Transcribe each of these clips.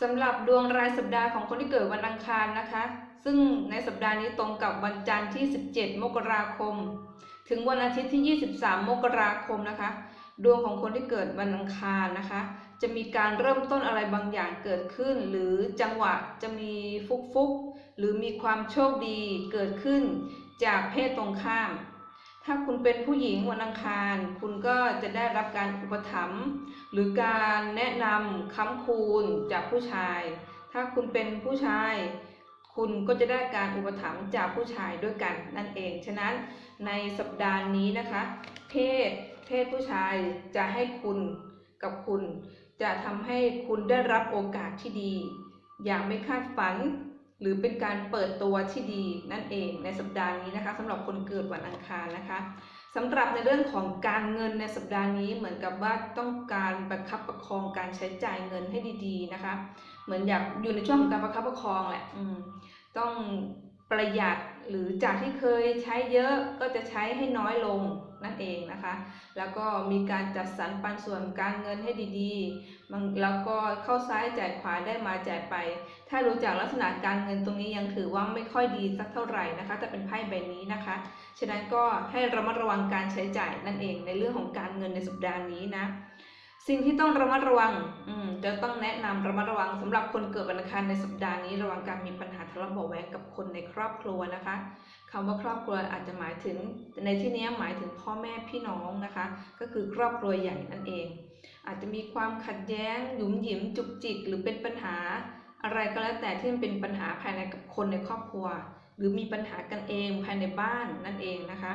สำหรับดวงรายสัปดาห์ของคนที่เกิดวันอังคารนะคะ ซึ่งในสัปดาห์นี้ตรงกับวันจันทร์ที่ 17 มกราคม ถึงวันอาทิตย์ที่ 23 มกราคมนะคะ ดวงของคนที่เกิดวันอังคารนะคะ จะมีการเริ่มต้นอะไรบางอย่างเกิดขึ้น หรือจังหวะจะมีฟุกฟุกๆหรือมีความโชคดีเกิดขึ้นจากเพศตรงข้าม ถ้าคุณเป็นผู้หญิงวันอังคาร คุณก็จะได้รับการอุปถัมภ์หรือการแนะนำค้ำคูณจากผู้ชาย ถ้าคุณเป็นผู้ชาย คุณก็จะได้การอุปถัมภ์จากผู้ชายด้วยกันนั่นเอง ฉะนั้นในสัปดาห์นี้นะคะ เพศ เพศผู้ชายจะให้คุณกับคุณ จะทำให้คุณได้รับโอกาสที่ดี อย่างไม่คาดฝัน หรือเป็นการเปิดตัวที่ดีนั่นเองในสัปดาห์นี้นะคะสำหรับคนเกิดวันอังคารนะคะสำหรับในเรื่องของการเงินในสัปดาห์นี้เหมือนกับว่าต้องการประคับประคองการใช้จ่ายเงินให้ดีๆนะคะ เหมือนอยากอยู่ในช่วงของการประคับประคองแหละต้องประหยัด หรือจากที่เคยใช้เยอะก็จะใช้ให้น้อยลงนั่นเองนะคะ แล้วก็มีการจัดสรรปันส่วนการเงินให้ดีๆแล้วก็เข้าซ้ายจ่ายขวาได้มาจ่ายไป ถ้ารู้จักลักษณะการเงินตรงนี้ยังถือว่าไม่ค่อยดีสักเท่าไหร่นะคะแต่เป็นไพ่ใบนี้นะคะ ฉะนั้นก็ให้ระมัดระวังการใช้จ่ายนั่นเองในเรื่องของการเงินในสัปดาห์นี้นะ สิ่งที่ต้องระมัดระวัง อืม จะต้องแนะนำระมัดระวังสำหรับคนเกิดวันอังคารในสัปดาห์นี้ระวังการมีปัญหาทะเลาะเบาะแว้งกับคนในครอบครัวนะคะคำว่าครอบครัวอาจจะหมายถึงในที่นี้หมายถึงพ่อแม่พี่น้องนะคะ ก็คือครอบครัวใหญ่นั่นเอง อาจจะมีความขัดแย้งหยุมหยิมจุกจิกหรือเป็นปัญหา อะไรก็แล้วแต่ที่มันเป็นปัญหาภายในกับคนในครอบครัว หรือมีปัญหากันเองภายในบ้านนั่นเองนะคะ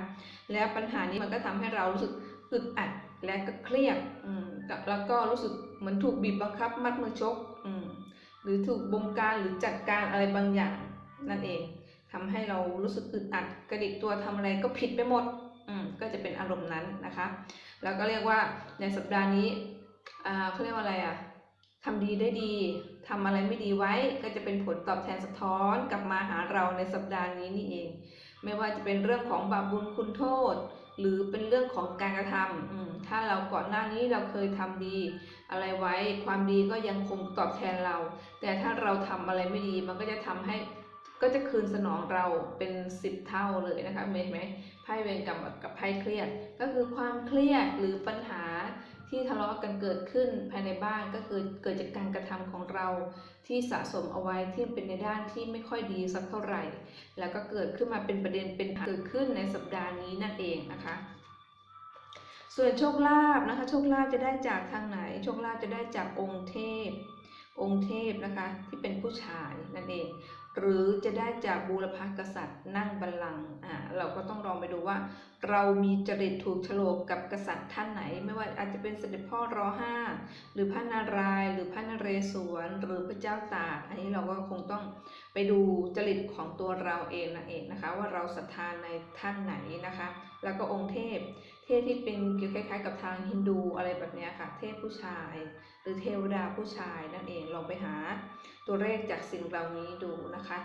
แล้วปัญหานี้มันก็ทำให้เรารู้สึก อึดอัดและก็เครียดกับแล้วก็รู้สึกเหมือนถูกบีบบังคับ มัดมือชกอืหรือถูกบงการหรือจัดการอะไรบางอย่างนั่นเองทำให้เรารู้สึกอึดอัดกระดิกตัวทำอะไรก็ผิดไปหมดอืก็จะเป็นอารมณ์นั้นนะคะ แล้วก็เรียกว่าในสัปดาห์นี้เขาเรียกว่าอะไรอะทำดีได้ดีทำอะไรไม่ดีไว้ก็จะเป็นผลตอบแทนสะท้อนกลับมาหาเราในสัปดาห์นี้นี่เอง ไม่ว่าจะเป็นเรื่องของบาปบุญคุณโทษ หรือเป็นเรื่องของการกระทำถ้าเราก่อนหน้านี้เราเคยทำดี อะไรไว้ความดีก็ยังคงตอบแทนเรา แต่ถ้าเราทำอะไรไม่ดีมันก็จะทำให้ก็จะคืนสนองเราเป็นสิบเท่าเลยนะคะเห็นไหมไพ่เวรกรรมกับไพ่เครียด ก็คือความเครียดหรือปัญหา ที่ทะเลาะกันเกิดขึ้นภายในบ้านก็คือเกิดจากการกระทำของเราที่สะสมเอาไว้ที่เป็นในด้านที่ไม่ค่อยดีสักเท่าไหร่ แล้วก็เกิดขึ้นมาเป็นประเด็นเป็นเกิดขึ้นในสัปดาห์นี้นั่นเองนะคะ ส่วนโชคลาภนะคะโชคลาภจะได้จากทางไหน โชคลาภจะได้จากองค์เทพ องค์เทพนะคะที่เป็นผู้ชายนั่นเอง หรือจะได้จากบูรพกษัตริย์นั่งบัลลังก์อ่าเราก็ต้องลองไปดูว่า เรามีจริตถูกโฉลกกับกษัตริย์ท่านไหน ไม่ว่าอาจจะเป็นเสด็จพ่อรอห้าหรือพระนารายณ์หรือพระนเรศวรหรือพระเจ้าตากอันนี้เราก็คงต้องไปดูจริตของตัวเราเองนั่นเองนะคะ ว่าเราศรัทธาในท่านไหนนะคะ แล้วก็องค์เทพ ทพที่เป็นเกี่ยวคล้ายๆ กับทางฮินดูอะไรแบบนี้ค่ะ เทพผู้ชาย หรือเทวดาผู้ชายนั่นเองลองไปหาตัวเลขจากสิ่งเหล่านี้ดูนะคะ